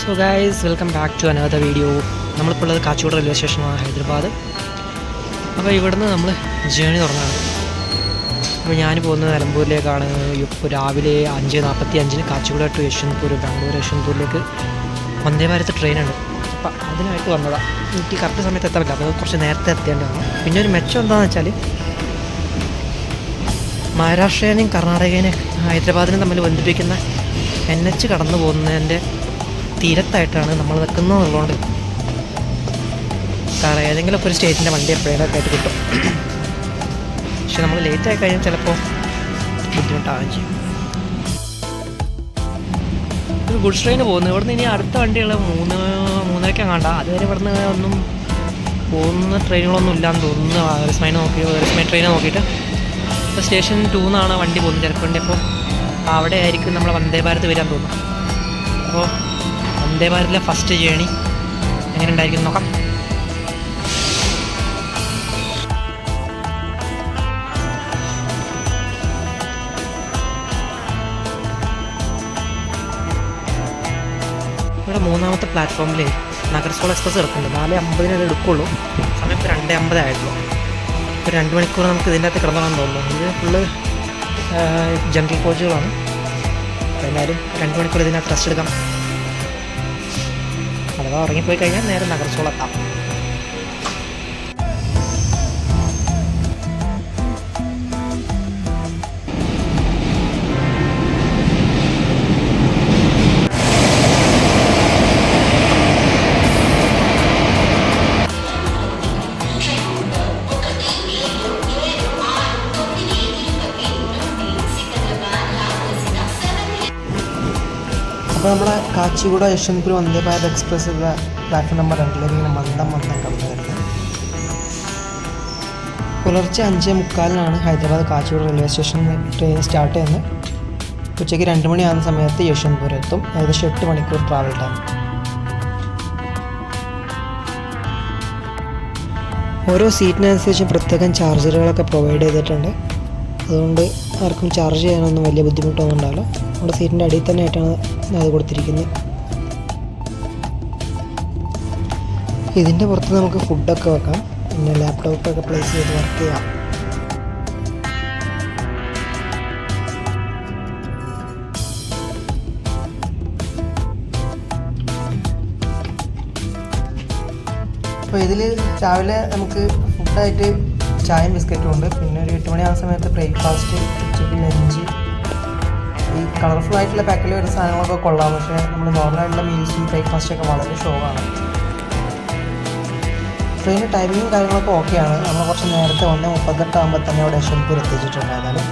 So guys welcome back to another video നമ്മളിപ്പോൾ ഉള്ളത് കാച്ചോട് railway സ്റ്റേഷനാണ് ഹൈദരാബാദ്. അപ്പോൾ ഇവിടുന്ന് നമ്മൾ ജേണി തുടങ്ങാണ്. അപ്പോൾ ഞാൻ പോകുന്നത് നിലമ്പൂരിലേക്കാണ്. ഇപ്പോൾ രാവിലെ അഞ്ച് നാൽപ്പത്തി അഞ്ചിന് കാച്ചിഗുഡ ടു യശ്വന്ത്പൂർ ബാംഗ്ലൂർ യശ്വന്ത്പൂരിലേക്ക് വന്ദേ ഭാരത് ട്രെയിനുണ്ട് അപ്പോൾ അതിനായിട്ട് വന്നതാണ് എനിക്ക് കറക്റ്റ് സമയത്ത് എത്താൻ പറ്റില്ല. അപ്പോൾ കുറച്ച് നേരത്തെ എത്തേണ്ടതാണ്. പിന്നെ ഒരു മെച്ചം എന്താണെന്ന് വെച്ചാൽ മഹാരാഷ്ട്രേനെയും കർണാടകേനെയും ഹൈദരാബാദിനെയും തമ്മിൽ ബന്ധിപ്പിക്കുന്ന എൻ എച്ച് കടന്നു പോകുന്നതിന്റെ തീരത്തായിട്ടാണ് നമ്മൾ നിൽക്കുന്നത് എന്നുള്ളതുകൊണ്ട് കാരണം ഏതെങ്കിലുമൊക്കെ ഒരു സ്റ്റേറ്റിന്റെ വണ്ടി എപ്പോഴേലൊക്കെ ആയിട്ട് കിട്ടും. പക്ഷെ നമ്മൾ ലേറ്റ് ആയി കഴിഞ്ഞാൽ ചിലപ്പോൾ ബുദ്ധിമുട്ടാവുകയും ചെയ്യും. ഇത് ഗുഡ്സ് ട്രെയിൻ പോകുന്നു. ഇവിടുന്ന് ഇനി അടുത്ത വണ്ടികൾ മൂന്ന് മൂന്നരയ്ക്ക് കണ്ട അതുവരെ ഇവിടുന്ന് ഒന്നും പോകുന്ന ട്രെയിനുകളൊന്നും ഇല്ലാന്ന് തോന്നുന്നു. വേറസ്മൈനെ നോക്കി വേറസ്മൈ ട്രെയിനെ നോക്കിയിട്ട്. ഇപ്പോൾ സ്റ്റേഷൻ ടൂ എന്നാണ് വണ്ടി പോകുന്നത്. ചിലപ്പോൾ അപ്പോൾ അവിടെ ആയിരിക്കും നമ്മൾ വന്ദേ ഭാരത് വരാൻ തോന്നുന്നു. അപ്പോൾ വന്ദേ ഭാരതിലെ ഫസ്റ്റ് ജേണി എങ്ങനെ ഉണ്ടായിരിക്കും നോക്കാം. ഇവിടെ മൂന്നാമത്തെ പ്ലാറ്റ്ഫോമിൽ നഗർസോൾ എക്സ്പ്രസ് ഇറക്കുന്നുണ്ട്. നാല് അമ്പതിന് എടുക്കുള്ളൂ. സമയം ഇപ്പോൾ രണ്ട് അമ്പതായിട്ടുള്ളൂ ഇപ്പോൾ രണ്ട് മണിക്കൂർ നമുക്ക് ഇതിന്റെ അകത്ത് കിടന്നോളാൻ തോന്നുന്നു. ഇത് ഫുള്ള് ജംഗിൾ കോച്ചുകളാണ് എന്നാലും രണ്ട് മണിക്കൂർ ഇതിനകത്ത് റെസ്റ്റ് എടുക്കാം അഥവാ ഉറങ്ങിപ്പോയി കഴിഞ്ഞാൽ നേരെ നഗർസോൾ അപ്പോൾ നമ്മുടെ Kacheguda Yesvantpur Vande Bharat express platform number രണ്ടിലേക്ക് ഇങ്ങനെ മന്ദം മന്ദം കടന്നു വരുന്നത്. പുലർച്ചെ അഞ്ച് മുക്കാലിനാണ് ഹൈദരാബാദ് കാച്ചിഗുഡ റെയിൽവേ സ്റ്റേഷനിൽ ട്രെയിൻ സ്റ്റാർട്ട് ചെയ്യുന്നത്. ഉച്ചയ്ക്ക് രണ്ട് മണിയാകുന്ന സമയത്ത് യശ്വന്ത്പൂർ എത്തും. ഏകദേശം എട്ട് മണിക്കൂർ ട്രാവൽ ടൈം ഓരോ സീറ്റിനനുസരിച്ച് പ്രത്യേകം ചാർജറുകളൊക്കെ പ്രൊവൈഡ് ചെയ്തിട്ടുണ്ട്. അതുകൊണ്ട് ആർക്കും ചാർജ് ചെയ്യാനൊന്നും വലിയ ബുദ്ധിമുട്ടൊന്നും ഉണ്ടാവില്ല നമ്മുടെ സീറ്റിന്റെ അടിയിൽ തന്നെ ആയിട്ടാണ് അത് കൊടുത്തിരിക്കുന്നത് ഇതിന്റെ പുറത്ത് നമുക്ക് ഫുഡൊക്കെ വെക്കാം. പിന്നെ ലാപ്ടോപ്പൊക്കെ പ്ലേസ് ചെയ്ത് വർക്ക് ചെയ്യാം. അപ്പോൾ ഇതിൽ രാവിലെ നമുക്ക് ഫുഡായിട്ട് ചായയും ബിസ്ക്കറ്റും ഉണ്ട്. പിന്നെ ഒരു എട്ട് മണിയാകുന്ന സമയത്ത് ബ്രേക്ക്ഫാസ്റ്റ് ഉച്ചയ്ക്ക് ലഞ്ച്. ഈ കളർഫുൾ ആയിട്ടുള്ള പാക്കിൽ വരുന്ന സാധനങ്ങളൊക്കെ കൊള്ളാം. പക്ഷേ നമ്മൾ നോർമലായിട്ടുള്ള മീൽസും ബ്രേക്ക്ഫാസ്റ്റ് ഒക്കെ വളരെ ആണ് ട്രെയിൻ ടൈമിങ്ങും കാര്യങ്ങളൊക്കെ ഓക്കെയാണ് നമ്മൾ കുറച്ച് നേരത്തെ ഒന്ന് മുപ്പത്തെട്ടാകുമ്പോൾ തന്നെ അവിടെ യശ്വന്ത്പൂർ എത്തിച്ചിട്ടുണ്ട് ഏതായാലും